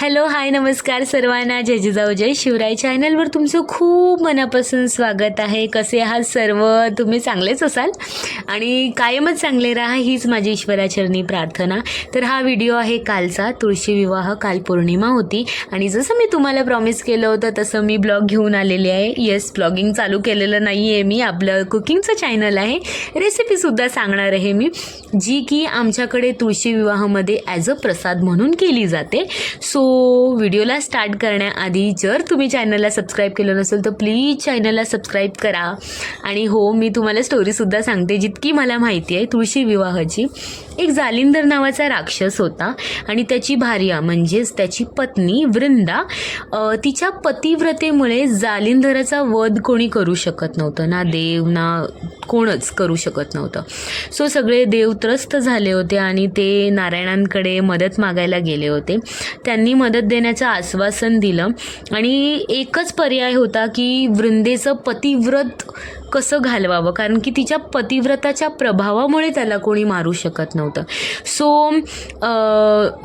Hello hi नमस्कार सर्वांना. जय जिजाऊ जय शिवराय चॅनलवर तुमचं खूप मनापासून स्वागत आहे. कसे आहात सर्व? तुम्ही चांगलेच असाल? आणि कायमच चांगले राहा हीच माझी ईश्वराचरणी प्रार्थना. तर हा व्हिडिओ आहे कालचा. तुळशी विवाह काल पौर्णिमा होती. आणि जसं मी तुम्हाला प्रॉमिस केलं होतं तसं मी ब्लॉग घेऊन आलेली आहे. येस ब्लॉगिंग चालू केलेलं नाही आहे मी. आपलं कुकिंगचं चॅनल आहे. रेसिपीसुद्धा सांगणार आहे मी जी की आमच्याकडे तुळशी विवाहामध्ये ॲज अ प्रसाद म्हणून केली जाते. सो व्हिडिओला स्टार्ट करण्याआधी जर तुम्ही चॅनलला सबस्क्राईब केलं नसेल तर प्लीज चॅनलला सबस्क्राईब करा. आणि हो मी तुम्हाला स्टोरीसुद्धा सांगते जितकी मला माहिती आहे तुळशी विवाहाची. एक जालिंदर नावाचा राक्षस होता आणि त्याची भार्या म्हणजेच त्याची पत्नी वृंदा तिच्या पतिव्रतेमुळे जालिंदराचा वध कोणी करू शकत नव्हतं ना देव ना कोणच करू शकत नव्हतं. सो सगळे देव त्रस्त झाले होते आणि ते नारायणांकडे मदत मागायला गेले होते. त्यांनी मदत देण्याचं आश्वासन दिलं. आणि एकच पर्याय होता की वृंदेचं पतिव्रत कसं घालवावं? कारण की तिच्या पतिव्रताच्या प्रभावामुळे त्याला कोणी मारू शकत नव्हतं. सो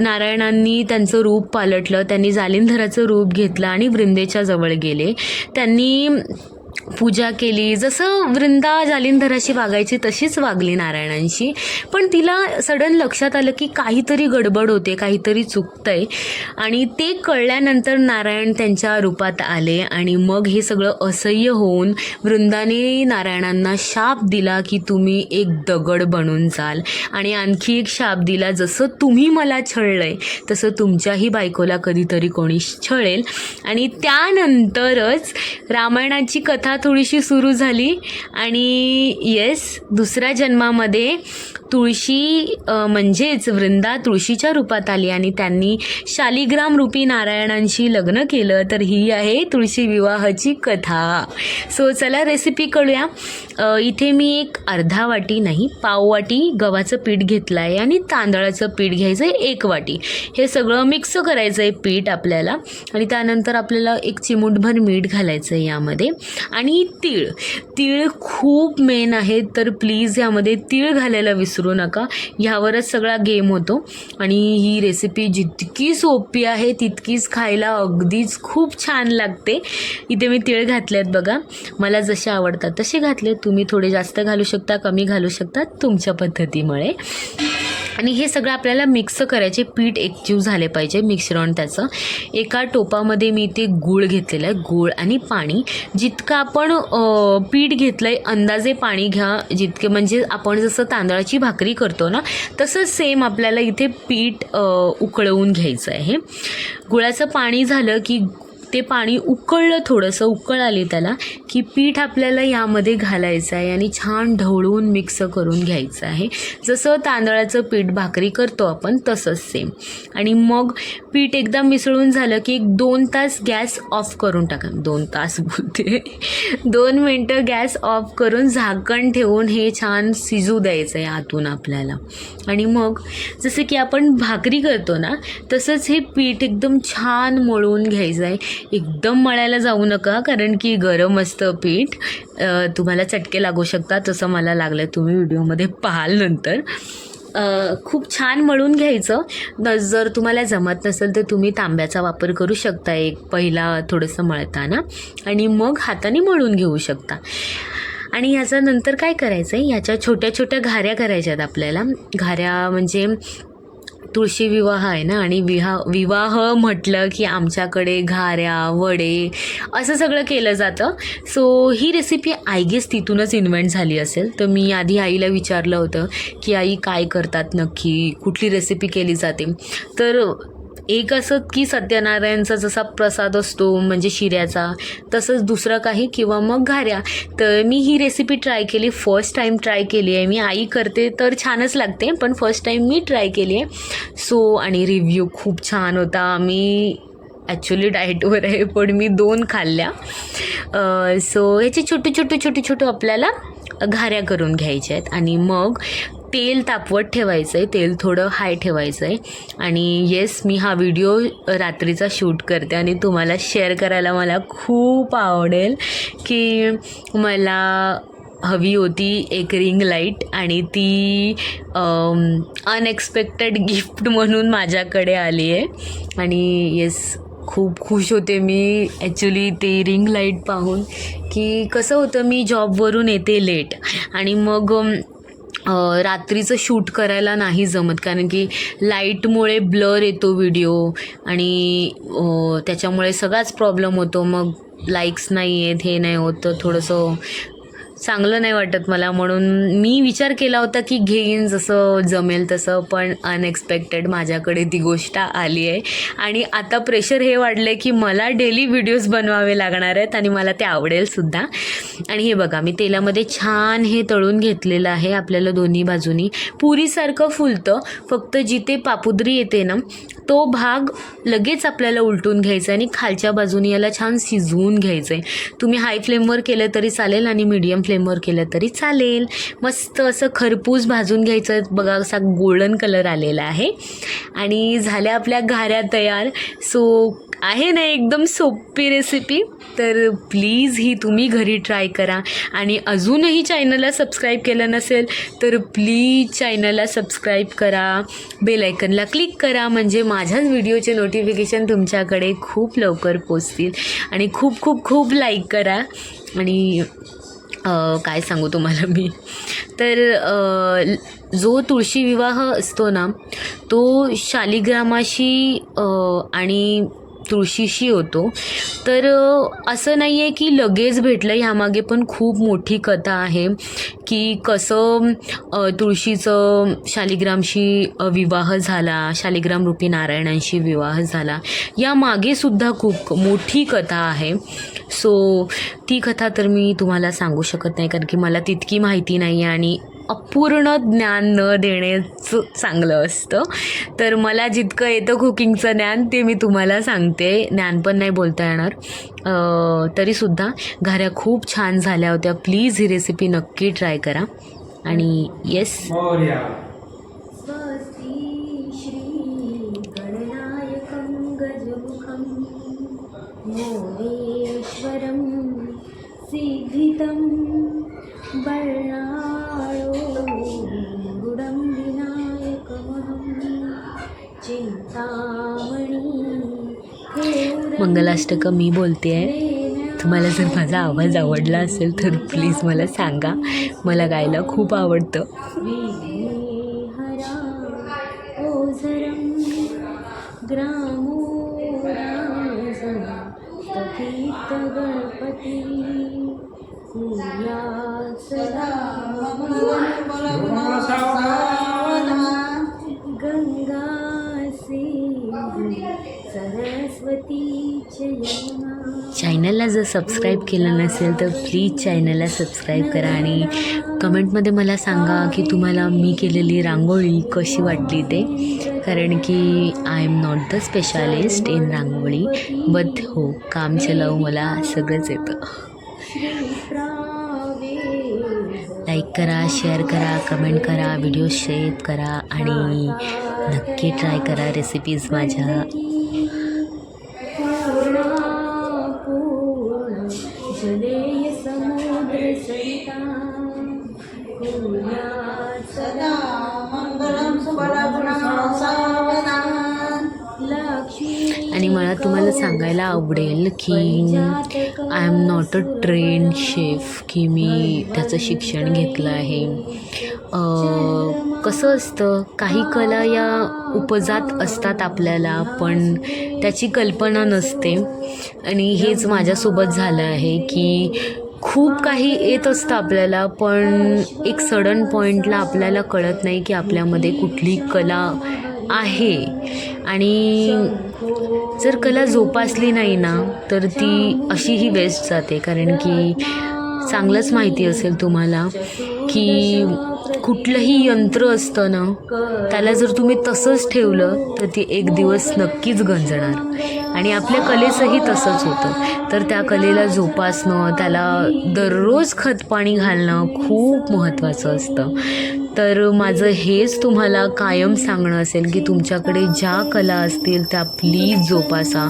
नारायणांनी त्यांचं रूप पालटलं त्यांनी जालिंधराचं रूप घेतलं आणि वृंदेच्या जवळ गेले. त्यांनी पूजा केली. जसं वृंदा जालिंधराशी वागायची तशीच वागली नारायणांशी. पण तिला सडन लक्षात आलं की काहीतरी गडबड होते काहीतरी चुकतंय. आणि ते कळल्यानंतर नारायण त्यांच्या रूपात आले आणि मग हे सगळं असह्य होऊन वृंदाने नारायणांना शाप दिला की तुम्ही एक दगड बनून जाल. आणि आणखी एक शाप दिला जसं तुम्ही मला छळलंय तसं तुमच्याही बायकोला कधीतरी कोणी छळेल. आणि त्यानंतरच रामायणाची कथा थोडीशी सुरू झाली आणि येस दुसऱ्या जन्मामध्ये तुळशी म्हणजेच वृंदा तुळशीच्या रूपात आली आणि त्यांनी शालिग्राम रूपी नारायणांशी लग्न केलं तर ही आहे तुळशी विवाहाची कथा. सो चला रेसिपी कळूया इथे मी एक अर्धा वाटी नाही पाव वाटी गव्हाचं पीठ घेतलं आहे आणि तांदळाचं पीठ घ्यायचं आहे एक वाटी. हे सगळं मिक्स करायचं आहे पीठ आपल्याला आणि त्यानंतर आपल्याला एक चिमूटभर मीठ घालायचं आहे यामध्ये आणि तीळ. तीळ खूप मेन आहेत तर प्लीज यामध्ये तीळ घालायला विसरू विसरू नका. ह्यावरच सगळा गेम होतो. आणि ही रेसिपी जितकी सोपी आहे तितकीच खायला अगदीच खूप छान लागते. इथे मी तिळ घातले आहेत बघा. मला जसे आवडतात तसे घातले तुम्ही थोडे जास्त घालू शकता कमी घालू शकता तुमच्या पद्धतीमुळे. आणि हे सगळं आपल्याला मिक्स करायचे पीठ एकजीव झाले पाहिजे मिश्रण त्याचं. एका टोपामध्ये मी ते गूळ घेतलेलं आहे गूळ आणि पाणी. जितकं आपण पीठ घेतलं आहे अंदाजे पाणी घ्या जितके म्हणजे आपण जसं तांदळाची भाकरी करतो ना तसं सेम आपल्याला इथे पीठ उकळवून घ्यायचं आहे. गुळाचं पाणी झालं की ते पाणी उकळलं थोडंसं उकळ आली त्याला की पीठ आपल्याला यामध्ये घालायचं आहे आणि छान ढवळून मिक्स करून घ्यायचं आहे. जसं तांदळाचं पीठ भाकरी करतो आपण तसंच सेम आणि मग पीठ एकदा मिसळून झालं की एक दोन तास गॅस ऑफ करून टाका. दोन तास बोलते. दोन मिनटं गॅस ऑफ करून झाकण ठेवून हे छान शिजू द्यायचं आहे आतून आपल्याला. आणि मग जसं की आपण भाकरी करतो ना तसंच हे पीठ एकदम छान मळून घ्यायचं आहे. एकदम मळायला जाऊ नका कारण की गरम असतं पीठ. तुम्हाला चटके लागू शकतात तसं मला लागलं तुम्ही व्हिडिओमध्ये पाहाल नंतर. खूप छान मळून घ्यायचं. न जर तुम्हाला जमत नसेल तर तुम्ही तांब्याचा वापर करू शकता एक पहिला थोडंसं मळताना. आणि मग हाताने मळून घेऊ शकता. आणि ह्याचा नंतर काय करायचं आहे ह्याच्या छोट्या छोट्या घाऱ्या करायच्यात आपल्याला. घाऱ्या म्हणजे तुळशी विवाह आहे ना? आणि विहा विवाह म्हटलं की आमच्याकडे घाऱ्या वडे असं सगळं केलं जातं. सो ही रेसिपी आय गेस तिथूनच इन्व्हेंट झाली असेल. तर मी आधी आईला विचारलं होतं की आई काय करतात नक्की? कुठली रेसिपी केली जाते? तर एक असं की सत्यनारायणचा जसा प्रसाद असतो म्हणजे शिऱ्याचा तसंच दुसरं काही किंवा मग घाऱ्या. तर मी ही रेसिपी ट्राय केली. फर्स्ट टाईम ट्राय केली आहे मी. आई करते तर छानच लागते पण फर्स्ट टाईम मी ट्राय केली आहे. सो आणि रिव्ह्यू खूप छान होता. मी ॲक्च्युली डाएटवर आहे पण मी दोन खाल्ल्या. सो ह्याचे छोटे छोटे छोटे छोटे आपल्याला घाऱ्या करून घ्यायच्या आहेत. आणि मग तेल तापवत ठेवायचं आहे तेल थोडं हाय ठेवायचं आहे आणि येस मी हा व्हिडिओ रात्रीचा शूट करते आणि तुम्हाला शेअर करायला मला खूप आवडेल की मला हवी होती एक रिंग लाइट आणि ती अनएक्सपेक्टेड गिफ्ट म्हणून माझ्याकडे आली आहे. आणि येस खूप खुश होते मी ॲक्च्युली ते रिंग लाइट पाहून की कसं होतं मी जॉबवरून येते लेट आणि मग रात्रीचं शूट करायला नाही जमत. कारण की लाईटमुळे ब्लर येतो व्हिडिओ आणि त्याच्यामुळे सगळाच प्रॉब्लेम होतो. मग लाईक्स नाही आहेत हे नाही होत. थोडंसं चांगलं नाही वाटत मला. म्हणून मी विचार केला होता की घेईन जसं जमेल तसं पण अनएक्सपेक्टेड माझ्याकडे ती गोष्ट आली आहे. आणि आता प्रेशर हे वाढलं आहे की मला डेली व्हिडिओज बनवावे लागणार आहेत आणि मला ते आवडेल सुद्धा. आणि हे बघा मी तेलामध्ये छान हे तळून घेतलेलं आहे आपल्याला दोन्ही बाजूनी. पुरीसारखं फुलतं फक्त जिथे पापुद्री येते ना तो भाग लगेच आपल्याला उलटून घ्यायचा आणि खालच्या बाजूने याला छान शिजवून घ्यायचं आहे तुम्ही हाय फ्लेमवर केलं तरी चालेल आणि मीडियम फ्लेमवर केलं तरी चालेल. मस्त असं खरपूस भाजून घ्यायचं. बघा असा गोल्डन कलर आलेला आहे. आणि झाल्या आपल्या घाऱ्या तयार. सो आहे ना एकदम सोपी रेसिपी तर प्लीज ही तुम्ही घरी ट्राय करा. आणि अजूनही चॅनलला सबस्क्राईब केलं नसेल तर प्लीज चॅनलला सबस्क्राईब करा. बेल आयकनला क्लिक करा. म्हणजे माझ्याच व्हिडिओचे नोटिफिकेशन तुमच्याकडे खूप लवकर पोचतील. आणि खूप खूप खूप लाईक करा. आणि काय सांगू तुम्हाला मी? तर जो तुळशी विवाह असतो ना तो शालिग्रामाशी आणि तुळशीशी होतो. तर असं नाही आहे की लगेच भेटलं ह्यामागे पण खूप मोठी कथा आहे की कसं तुळशीचं शालिग्रामशी विवाह झाला शालिग्राम रूपी नारायणांशी विवाह झाला. यामागे सुद्धा खूप मोठी कथा आहे. सो ती कथा तर मी तुम्हाला सांगू शकत नाही कारण की मला तितकी माहिती नाही आहे आणि अपूर्ण ज्ञान न देणेच चांगलं असतं. तर मला जितकं येतं कुकिंगचं ज्ञान ते मी तुम्हाला सांगते. ज्ञान पण नाही बोलता येणार. तरीसुद्धा घऱ्या खूप छान झाल्या होत्या. प्लीज ही रेसिपी नक्की ट्राय करा. आणि येस सिद्धितं बर्णाळो मंगलाष्टकं मी बोलते आहे तुम्हाला जर माझा आवाज आवडला असेल तर प्लीज मला सांगा. मला गायला खूप आवडतं. गंगा चॅनलला जर सबस्क्राईब केलं नसेल तर प्लीज चॅनलला सबस्क्राईब करा आणि कमेंटमध्ये मला सांगा की तुम्हाला मी केलेली रांगोळी कशी वाटली ते. कारण की I am not the specialist in rangoli but हो काम चलाव मला सगळंच येतं. लाईक करा शेअर करा कमेंट करा व्हिडिओ शेअर करा आणि नक्की ट्राय करा रेसिपीज माझ्या. मला तुम्हाला सांगायला आवडेल की I am not a train chef की मी त्याचं शिक्षण घेतलं आहे. कसं असतं काही कला या उपजात असतात आपल्याला पण त्याची कल्पना नसते. आणि हेच माझ्यासोबत झालं आहे की खूप काही येत असतं आपल्याला पण एक सडन पॉईंटला आपल्याला कळत नाही की आपल्यामध्ये कुठली कला आहे. आणि जर कला जोपासली नाही ना तर ती अशी ही वेस्ट जाते. कारण की चांगलंच माहिती असेल तुम्हाला की कुठलंही यंत्र असतं ना त्याला जर तुम्ही तसंच ठेवलं तर ती एक दिवस नक्कीच गंजणार. आणि आपल्या कलेचंही तसंच होतं. तर त्या कलेला जोपासणं त्याला दररोज खतपाणी घालणं खूप महत्त्वाचं असतं. तर माझं हेच तुम्हाला कायम सांगणं असेल की तुमच्याकडे ज्या कला असतील त्या प्लीज जोपासा.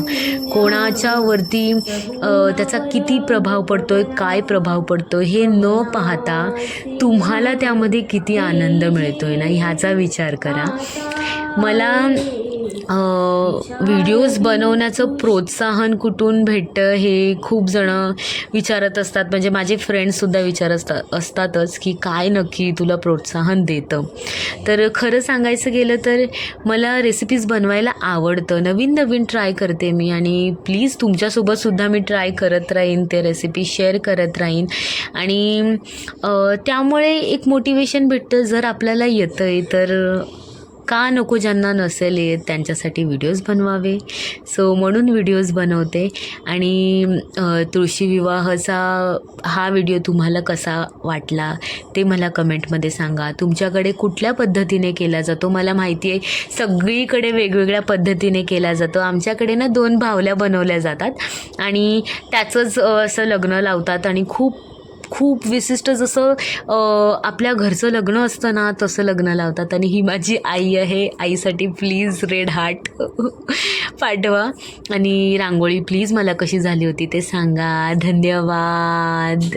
कोणाच्यावरती त्याचा किती प्रभाव पडतो आहे काय प्रभाव पडतो हे न पाहता तुम्हाला त्यामध्ये किती आनंद मिळतोय ना ह्याचा विचार करा. मला व्हिडिओज बनवण्याचं प्रोत्साहन कुठून भेटतं हे खूप जणं विचारत असतात. म्हणजे माझे फ्रेंड्ससुद्धा विचार असतात असतातच की काय नक्की तुला प्रोत्साहन देतं. तर खरं सांगायचं गेलं तर मला रेसिपीज बनवायला आवडतं. नवीन नवीन ट्राय करते मी आणि प्लीज तुमच्यासोबतसुद्धा मी ट्राय करत राहीन ते रेसिपी शेअर करत राहीन. आणि त्यामुळे एक मोटिवेशन भेटतं जर आपल्याला येतं आहे तर का नको ज्यांना नसेल येत त्यांच्यासाठी व्हिडिओज बनवावे. सो म्हणून व्हिडिओज बनवते. आणि तुळशी विवाहाचा हा व्हिडिओ तुम्हाला कसा वाटला ते मला कमेंटमध्ये सांगा. तुमच्याकडे कुठल्या पद्धतीने केला जातो? मला माहिती आहे सगळीकडे वेगवेगळ्या पद्धतीने केला जातो. आमच्याकडे ना दोन भावल्या बनवल्या जातात. आणि त्याचंच असं लग्न लावतात आणि खूप खूप विशिष्ट जसं आपल्या घरचं लग्न असतं ना तसं लग्न लावतात. आणि ही माझी आई आहे. आईसाठी प्लीज रेड हार्ट पाठवा. आणि रांगोळी प्लीज मला कशी झाली होती ते सांगा. धन्यवाद.